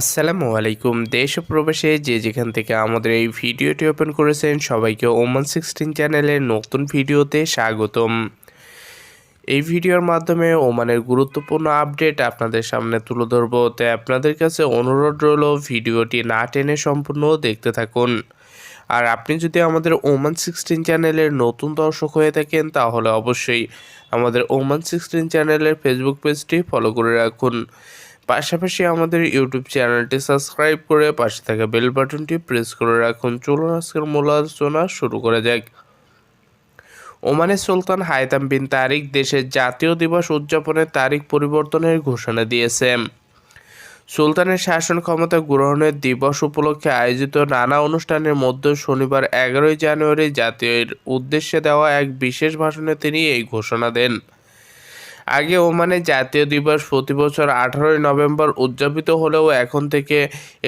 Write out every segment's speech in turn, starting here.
আসসালামু আলাইকুম। দেশ ও প্রবাসে যে যেখান থেকে আমাদের এই ভিডিওটি ওপেন করেছেন, সবাইকে ওমান সিক্সটিন চ্যানেলের নতুন ভিডিওতে স্বাগতম। এই ভিডিওর মাধ্যমে ওমানের গুরুত্বপূর্ণ আপডেট আপনাদের সামনে তুলে ধরবো। তাই আপনাদের কাছে অনুরোধ রইল, ভিডিওটি না টেনে সম্পূর্ণ দেখতে থাকুন। আর আপনি যদি আমাদের ওমান সিক্সটিন চ্যানেলের নতুন দর্শক হয়ে থাকেন, তাহলে অবশ্যই আমাদের ওমান সিক্সটিন চ্যানেলের ফেসবুক পেজটি ফলো করে রাখুন। পাশাপাশি আমাদের ইউটিউব চ্যানেলটি সাবস্ক্রাইব করে পাশে থাকা বেল বাটনটি প্রেস করে রাখুন। চলুন আজকের মূল আলোচনা শুরু করা যাক। ওমানের সুলতান হায়তাম বিন তারিক দেশের জাতীয় দিবস উদযাপনের তারিখ পরিবর্তনের ঘোষণা দিয়েছে। সুলতানের শাসন ক্ষমতা গ্রহণের দিবস উপলক্ষে আয়োজিত নানা অনুষ্ঠানের মধ্যে শনিবার এগারোই জানুয়ারি জাতীয় উদ্দেশ্যে দেওয়া এক বিশেষ ভাষণে তিনি এই ঘোষণা দেন। আগে ওমানে জাতীয় দিবস প্রতি বছর আঠারোই নভেম্বর উদযাপিত হলেও এখন থেকে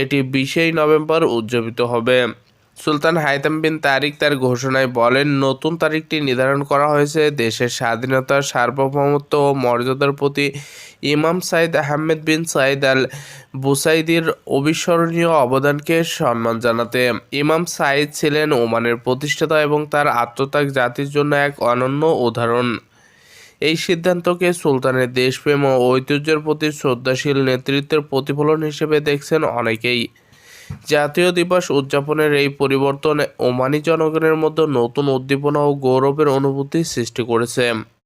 এটি বিশেই নভেম্বর উদযাপিত হবে। সুলতান হাইতাম বিন তারিক তার ঘোষণায় বলেন, নতুন তারিখটি নির্ধারণ করা হয়েছে। দেশের স্বাধীনতা, সার্বভৌমত্ব ও মর্যাদার প্রতি ইমাম সাইদ আহমেদ বিন সাইদ আল বুসাইদির অবিস্মরণীয় অবদানকে সম্মান জানাতে। ইমাম সাইদ ছিলেন ওমানের প্রতিষ্ঠাতা এবং তার আত্মত্যাগ জাতির জন্য এক অনন্য উদাহরণ। এই সিদ্ধান্তকে সুলতানের দেশপ্রেম ও ঐতিহ্যের প্রতি শ্রদ্ধাশীল নেতৃত্বের প্রতিফলন হিসেবে দেখছেন অনেকেই। জাতীয় দিবস উদযাপনের এই পরিবর্তন ওমানি জনগণের মধ্যে নতুন উদ্দীপনা ও গৌরবের অনুভূতি সৃষ্টি করেছে।